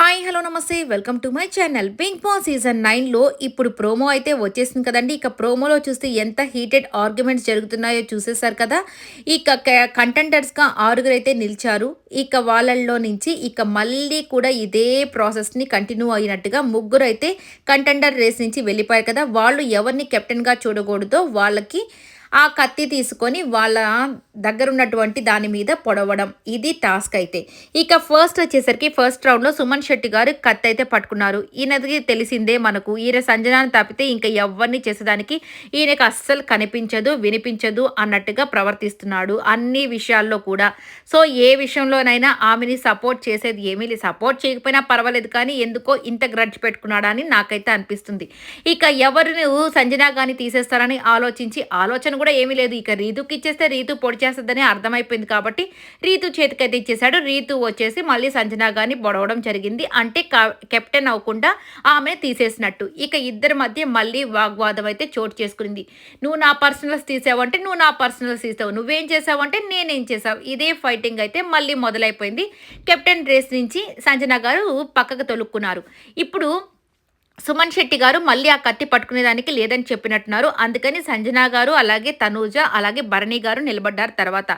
Hi hello నమస్తే. Welcome to my channel. Bigg Boss season నైన్లో ఇప్పుడు ప్రోమో అయితే వచ్చేసింది కదండి. ఇక ప్రోమోలో చూస్తే ఎంత హీటెడ్ ఆర్గ్యుమెంట్స్ జరుగుతున్నాయో చూసేశారు కదా. ఇక కంటెంటర్స్గా ఆరుగురు అయితే నిలిచారు. ఇక వాళ్ళల్లో నుంచి ఇక మళ్ళీ కూడా ఇదే ప్రాసెస్ని కంటిన్యూ అయినట్టుగా ముగ్గురు అయితే కంటెండర్ రేస్ నుంచి వెళ్ళిపోయారు కదా. వాళ్ళు ఎవరిని కెప్టెన్గా చూడకూడదో వాళ్ళకి ఆ కత్తి తీసుకొని వాళ్ళ దగ్గర ఉన్నటువంటి దాని మీద పొడవడం. ఇది టాస్క్ అయితే. ఇక ఫస్ట్ వచ్చేసరికి ఫస్ట్ రౌండ్లో సుమన్ శెట్టి గారు కత్తి అయితే పట్టుకున్నారు. ఈయనకి తెలిసిందే మనకు. ఈయన సంజనాన్ని తప్పితే ఇంకా ఎవరిని చేసేదానికి ఈయనకు అస్సలు కనిపించదు వినిపించదు అన్నట్టుగా ప్రవర్తిస్తున్నాడు అన్ని విషయాల్లో కూడా. సో ఏ విషయంలోనైనా ఆమెని సపోర్ట్ చేసేది ఏమీ సపోర్ట్ చేయకపోయినా పర్వాలేదు కానీ ఎందుకో ఇంత గ్రడ్జ్ పెట్టుకున్నాడని నాకైతే అనిపిస్తుంది. ఇక ఎవరిని సంజనా కానీ తీసేస్తారని ఆలోచించి ఆలోచన కూడా ఏమీ లేదు. ఇక రీతుకి ఇచ్చేస్తే రీతు పొడి చేస్తుందని అర్థమైపోయింది కాబట్టి రీతు చేతికైతే ఇచ్చేసాడు రీతు వచ్చేసి మళ్ళీ సంజనా గారిని బొడవడం జరిగింది. అంటే కెప్టెన్ అవ్వకుండా ఆమె తీసేసినట్టు. ఇక ఇద్దరి మధ్య మళ్ళీ వాగ్వాదం అయితే చోటు చేసుకుంది. నువ్వు నా పర్సనల్స్ తీసావంటే నువ్వు నా పర్సనల్స్ తీసావు. నువ్వేం చేసావంటే నేనేం చేసావు. ఇదే ఫైటింగ్ అయితే మళ్ళీ మొదలైపోయింది. కెప్టెన్ రేస్ నుంచి సంజనా గారు పక్కకు తొలుక్కున్నారు. ఇప్పుడు సుమన్ శెట్టి గారు మళ్ళీ ఆ కత్తి పట్టుకునేదానికి లేదని చెప్పినట్టున్నారు. అందుకని సంజనా గారు అలాగే తనూజ అలాగే భరణి గారు నిలబడ్డారు తర్వాత.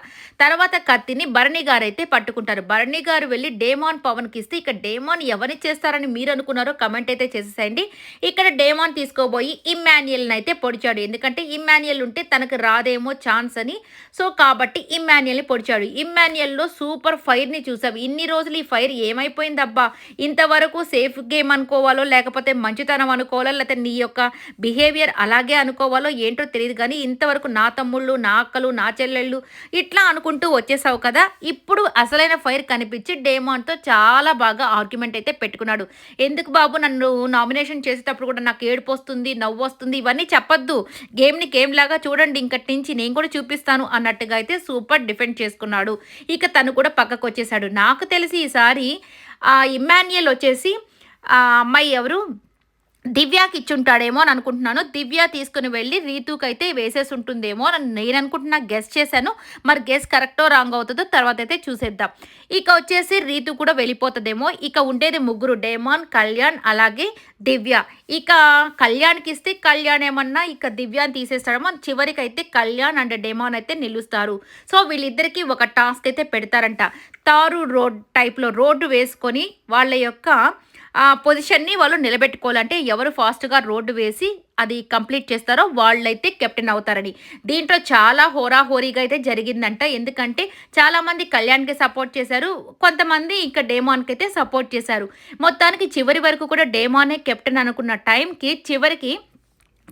తర్వాత కత్తిని భరణి గారు అయితే పట్టుకుంటారు. భరణి గారు వెళ్ళి డేమాన్ పవన్కి ఇస్తే ఇక డేమాన్ ఎవరిని చేస్తారని మీరు అనుకున్నారో కమెంట్ అయితే చేసేసేయండి. ఇక్కడ డేమాన్ తీసుకోబోయి ఇమ్మాన్యుయల్ని అయితే పొడిచాడు. ఎందుకంటే ఇమ్మాన్యుయల్ ఉంటే తనకు రాదేమో ఛాన్స్ అని. సో కాబట్టి ఇమ్మాన్యుయల్ని పొడిచాడు. ఇమ్మాన్యుయల్లో సూపర్ ఫైర్ని చూసాం. ఇన్ని రోజులు ఈ ఫైర్ ఏమైపోయిందబ్బా? ఇంతవరకు సేఫ్ గేమ్ అనుకోవాలో లేకపోతే మంచితనం అనుకోవాలో లేకపోతే నీ యొక్క బిహేవియర్ అలాగే అనుకోవాలో ఏంటో తెలియదు కానీ ఇంతవరకు నా తమ్ముళ్ళు నా అక్కలు నా చెల్లెళ్ళు ఇట్లా అనుకుంటూ వచ్చేసావు కదా. ఇప్పుడు అసలైన ఫైర్ కనిపించి డేమాన్తో చాలా బాగా ఆర్గ్యుమెంట్ అయితే పెట్టుకున్నాడు. ఎందుకు బాబు? నన్ను నామినేషన్ చేసేటప్పుడు కూడా నాకు ఏడుపు వస్తుంది నవ్వు వస్తుంది ఇవన్నీ చెప్పొద్దు. గేమ్ని గేమ్ లాగా చూడండి ఇంకటి నుంచి నేను కూడా చూపిస్తాను అన్నట్టుగా అయితే సూపర్ డిఫెండ్ చేసుకున్నాడు. ఇక తను కూడా పక్కకు వచ్చేసాడు. నాకు తెలిసి ఈసారి ఆ వచ్చేసి ఆ అమ్మాయి ఎవరు? దివ్యాకి ఇచ్చుంటాడేమో అని అనుకుంటున్నాను. దివ్య తీసుకుని వెళ్ళి రీతుకైతే అయితే వేసేసి ఉంటుందేమో అని నేను అనుకుంటున్నా. గెస్ చేశాను. మరి గెస్ కరెక్టో రాంగ్ అవుతుందో తర్వాత అయితే చూసేద్దాం. ఇక వచ్చేసి రీతు కూడా వెళ్ళిపోతుందేమో. ఇక ఉండేది ముగ్గురు డేమాన్ కళ్యాణ్ అలాగే దివ్య. ఇక కళ్యాణ్కి ఇస్తే కళ్యాణ్ ఏమన్నా ఇక దివ్యాని తీసేస్తాడేమో. చివరికి అయితే కళ్యాణ్ అండ్ డేమాన్ అయితే నిలుస్తారు. సో వీళ్ళిద్దరికీ ఒక టాస్క్ అయితే పెడతారంట. తారు రోడ్ టైప్లో రోడ్డు వేసుకొని వాళ్ళ యొక్క పొజిషన్ని వాళ్ళు నిలబెట్టుకోవాలంటే ఎవరు ఫాస్ట్గా రోడ్డు వేసి అది కంప్లీట్ చేస్తారో వాళ్ళైతే కెప్టెన్ అవుతారని. దీంట్లో చాలా హోరాహోరీగా అయితే జరిగిందంట. ఎందుకంటే చాలామంది కళ్యాణ్కి సపోర్ట్ చేశారు. కొంతమంది ఇంకా డేమాన్కి అయితే సపోర్ట్ చేశారు. మొత్తానికి చివరి వరకు కూడా డేమానే కెప్టెన్ అనుకున్న టైంకి చివరికి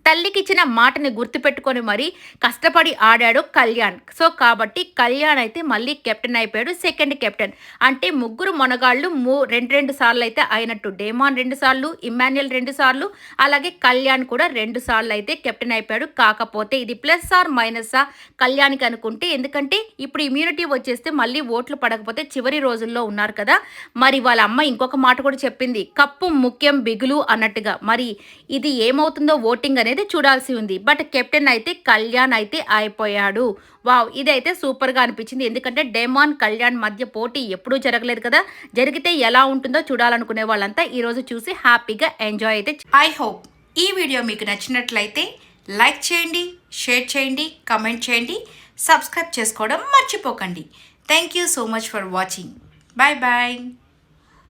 తల్లికి ఇచ్చిన మాటని గుర్తుపెట్టుకొని మరి కష్టపడి ఆడాడు కళ్యాణ్. సో కాబట్టి కళ్యాణ్ అయితే మళ్ళీ కెప్టెన్ అయిపోయాడు సెకండ్ కెప్టెన్. అంటే ముగ్గురు మొనగాళ్ళు మూ రెండు రెండు సార్లు అయితే అయినట్టు. డేమాన్ రెండు సార్లు ఇమాన్యుయల్ రెండు సార్లు అలాగే కళ్యాణ్ కూడా రెండు సార్లు అయితే కెప్టెన్ అయిపోయాడు. కాకపోతే ఇది ప్లస్ ఆర్ మైనస్ ఆ కళ్యాణ్కి అనుకుంటే ఎందుకంటే ఇప్పుడు ఇమ్యూనిటీ వచ్చేస్తే మళ్ళీ ఓట్లు పడకపోతే చివరి రోజుల్లో ఉన్నారు కదా. మరి వాళ్ళ అమ్మ ఇంకొక మాట కూడా చెప్పింది కప్పు ముఖ్యం బిగులు అన్నట్టుగా. మరి ఇది ఏమవుతుందో ఓటింగ్ అనేది అనేది చూడాల్సి ఉంది. బట్ కెప్టెన్ అయితే కళ్యాణ్ అయితే అయిపోయాడు వావ్ ఇదైతే సూపర్గా అనిపించింది. ఎందుకంటే డెమాన్ కళ్యాణ్ మధ్య పోటీ ఎప్పుడూ జరగలేదు కదా. జరిగితే ఎలా ఉంటుందో చూడాలనుకునే వాళ్ళంతా ఈరోజు చూసి హ్యాపీగా ఎంజాయ్ అయితే ఐ హోప్ ఈ వీడియో మీకు నచ్చినట్లయితే లైక్ చేయండి షేర్ చేయండి కమెంట్ చేయండి సబ్స్క్రైబ్ చేసుకోవడం మర్చిపోకండి. Thank you so much for watching. Bye bye.